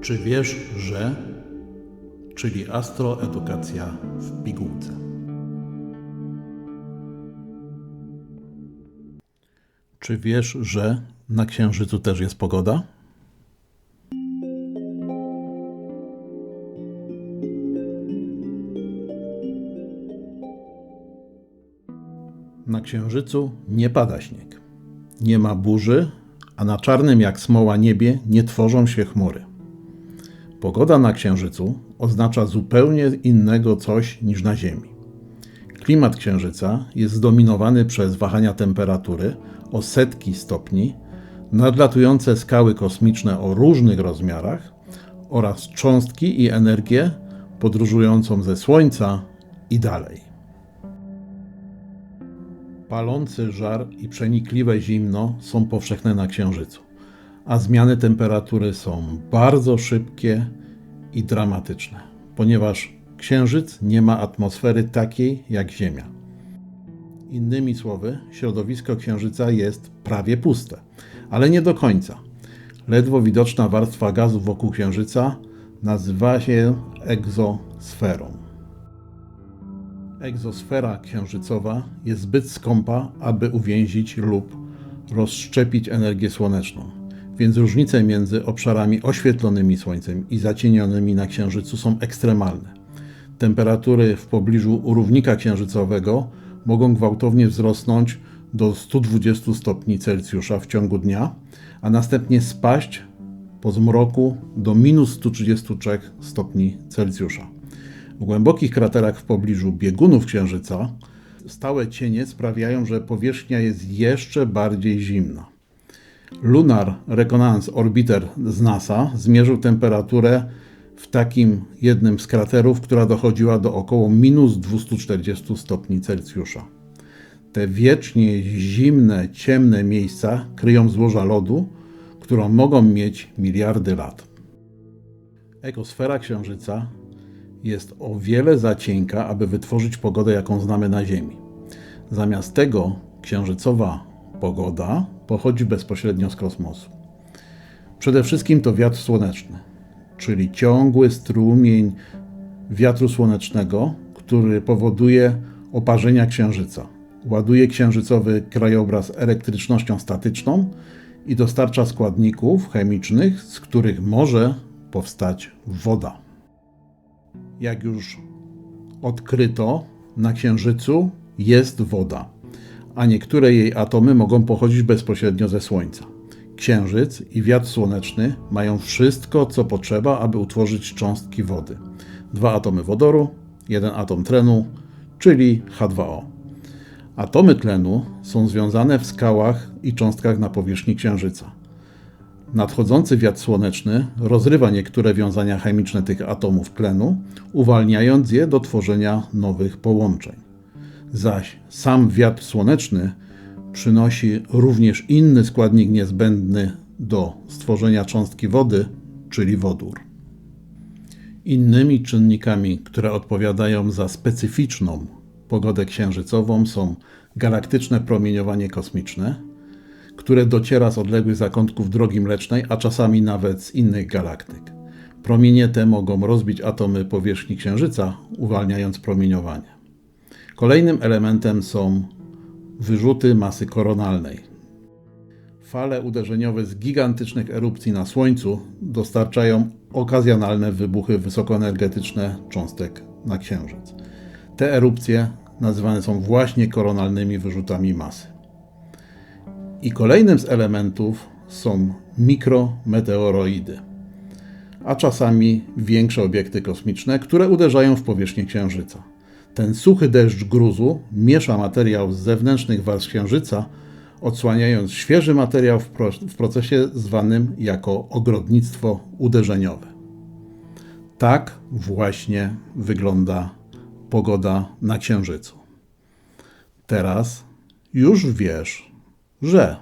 Czy wiesz, że? Czyli astroedukacja w pigułce. Czy wiesz, że na Księżycu też jest pogoda? Na Księżycu nie pada śnieg. Nie ma burzy, a na czarnym jak smoła niebie nie tworzą się chmury. Pogoda na Księżycu oznacza zupełnie innego coś niż na Ziemi. Klimat Księżyca jest zdominowany przez wahania temperatury o setki stopni, nadlatujące skały kosmiczne o różnych rozmiarach oraz cząstki i energię podróżującą ze Słońca i dalej. Palący żar i przenikliwe zimno są powszechne na Księżycu, a zmiany temperatury są bardzo szybkie i dramatyczne, ponieważ Księżyc nie ma atmosfery takiej jak Ziemia. Innymi słowy, środowisko Księżyca jest prawie puste, ale nie do końca. Ledwo widoczna warstwa gazu wokół Księżyca nazywa się egzosferą. Egzosfera księżycowa jest zbyt skąpa, aby uwięzić lub rozszczepić energię słoneczną, więc różnice między obszarami oświetlonymi Słońcem i zacienionymi na Księżycu są ekstremalne. Temperatury w pobliżu równika księżycowego mogą gwałtownie wzrosnąć do 120 stopni Celsjusza w ciągu dnia, a następnie spaść po zmroku do minus 133 stopni Celsjusza. W głębokich kraterach w pobliżu biegunów Księżyca stałe cienie sprawiają, że powierzchnia jest jeszcze bardziej zimna. Lunar Reconnaissance Orbiter z NASA zmierzył temperaturę w takim jednym z kraterów, która dochodziła do około minus 240 stopni Celsjusza. Te wiecznie zimne, ciemne miejsca kryją złoża lodu, którą mogą mieć miliardy lat. Ekosfera Księżyca jest o wiele za cienka, aby wytworzyć pogodę, jaką znamy na Ziemi. Zamiast tego księżycowa pogoda pochodzi bezpośrednio z kosmosu. Przede wszystkim to wiatr słoneczny, czyli ciągły strumień wiatru słonecznego, który powoduje oparzenia księżyca. Ładuje księżycowy krajobraz elektrycznością statyczną i dostarcza składników chemicznych, z których może powstać woda jak już odkryto, na Księżycu jest woda, a niektóre jej atomy mogą pochodzić bezpośrednio ze Słońca. Księżyc i wiatr słoneczny mają wszystko, co potrzeba, aby utworzyć cząstki wody. Dwa atomy wodoru, jeden atom tlenu, czyli H2O. Atomy tlenu są związane w skałach i cząstkach na powierzchni Księżyca. Nadchodzący wiatr słoneczny rozrywa niektóre wiązania chemiczne tych atomów tlenu, uwalniając je do tworzenia nowych połączeń. Zaś sam wiatr słoneczny przynosi również inny składnik niezbędny do stworzenia cząstki wody, czyli wodór. Innymi czynnikami, które odpowiadają za specyficzną pogodę księżycową są galaktyczne promieniowanie kosmiczne, które dociera z odległych zakątków drogi mlecznej, a czasami nawet z innych galaktyk. Promienie te mogą rozbić atomy powierzchni Księżyca, uwalniając promieniowanie. Kolejnym elementem są wyrzuty masy koronalnej. Fale uderzeniowe z gigantycznych erupcji na Słońcu dostarczają okazjonalne wybuchy wysokoenergetyczne cząstek na Księżyc. Te erupcje nazywane są właśnie koronalnymi wyrzutami masy. I kolejnym z elementów są mikrometeoroidy, a czasami większe obiekty kosmiczne, które uderzają w powierzchnię Księżyca. Ten suchy deszcz gruzu miesza materiał z zewnętrznych warstw Księżyca, odsłaniając świeży materiał w, pro w procesie zwanym jako ogrodnictwo uderzeniowe. Tak właśnie wygląda pogoda na Księżycu. Teraz już wiesz, że